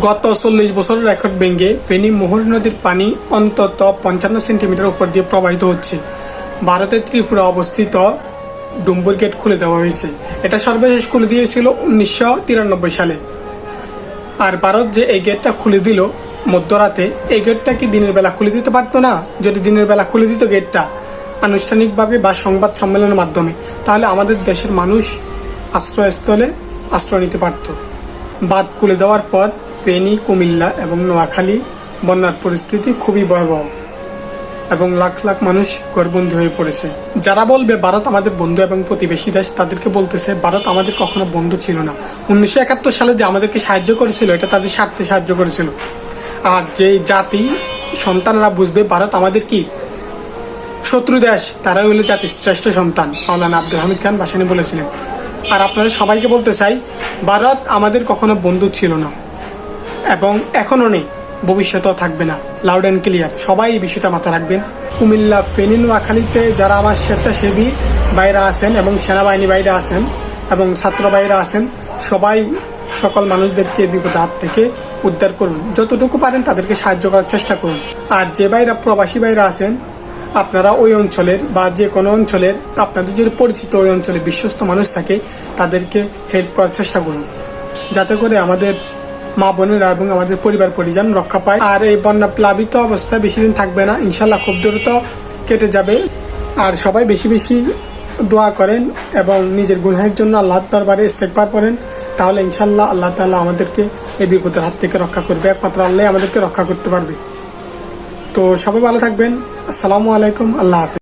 গত চল্লিশ বছরের রেকর্ড ভেঙে ফেনী মোহর নদীর পানি অন্তত পঞ্চান্ন সেন্টিমিটার উপর দিয়ে প্রবাহিত হচ্ছে। ভারতের ত্রিপুরা অবস্থিত ডুম্বুর গেট খুলে দেওয়া হয়েছে। এটা সর্বশেষ খুলে দিয়েছিল উনিশশো তিরানব্বই সালে। আর ভারত যে এই গেটটা খুলে দিল মধ্যরাতে, এই গেটটা কি দিনের বেলা খুলে দিতে পারতো না? যদি দিনের বেলা খুলে দিত গেটটা আনুষ্ঠানিকভাবে বা সংবাদ সম্মেলনের মাধ্যমে, তাহলে আমাদের দেশের মানুষ আশ্রয়স্থলে আশ্রয় নিতে পারত। বাদ খুলে দেওয়ার পর ফেনী, কুমিল্লা এবং নোয়াখালী বন্যার পরিস্থিতি খুবই ভয়াবহ এবং লাখ লাখ মানুষ ঘরবন্দি হয়ে পড়েছে। যারা বলবে, ভারত আমাদের বন্ধু এবং প্রতিবেশী দেশ, তাদেরকে বলতেছে, ভারত আমাদের কখনো বন্ধু ছিল না। উনিশশো একাত্তর সালে যে আমাদেরকে সাহায্য করেছিল, এটা তাদের স্বার্থে সাহায্য করেছিল। আর যে জাতি, সন্তানরা বুঝবে, ভারত আমাদের কি? শত্রু দেশ, তারাই হলো জাতির শ্রেষ্ঠ সন্তান, মাওলানা আব্দুল হামিদ খান বাসানি বলেছিলেন। আর আপনাদের সবাইকে বলতে চাই, ভারত আমাদের কখনো বন্ধু ছিল না। এবং এখনও নেই। ভবিষ্যতেও থাকবে না। লাউড অ্যান্ড ক্লিয়ার সবাই বিষয়টা মাথায় রাখবেন। কুমিল্লা ফেনী নোয়াখালীতে যারা আমার স্বেচ্ছাসেবী বাইরা আছেন এবং সেনাবাহিনী বাইরে আছেন এবং ছাত্র বাইরে আছেন, সবাই সকল মানুষদেরকে বিপদ হাত থেকে উদ্ধার করুন। যতটুকু পারেন তাদেরকে সাহায্য করার চেষ্টা করুন। আর যে বাইরা প্রবাসী বাইরা আছেন, আপনারা ওই অঞ্চলের বা যে কোনো অঞ্চলের, আপনাদের যদি পরিচিত ওই অঞ্চলে বিশ্বস্ত মানুষ থাকে, তাদেরকে হেল্প করার চেষ্টা করুন। যাতে করে আমাদের মা বোনেরা এবং আমাদের পরিবার পরিজন রক্ষা পায়। আর এই বন্যা প্লাবিত অবস্থা বেশি দিন থাকবে না। ইনশাল্লাহ খুব দ্রুত কেটে যাবে। আর সবাই বেশি বেশি দোয়া করেন এবং নিজের গুনহের জন্য আল্লাহ দরবারে ইস্তেকবার করেন তাহলে ইনশাল্লাহ আল্লাহ তাআলা আমাদেরকে এই বিপদের হাত থেকে রক্ষা করবে। একমাত্র আল্লাহ আমাদেরকে রক্ষা করতে পারবে। তো সবাই ভালো থাকবেন। আসসালামু আলাইকুম। আল্লাহ হাফিজ।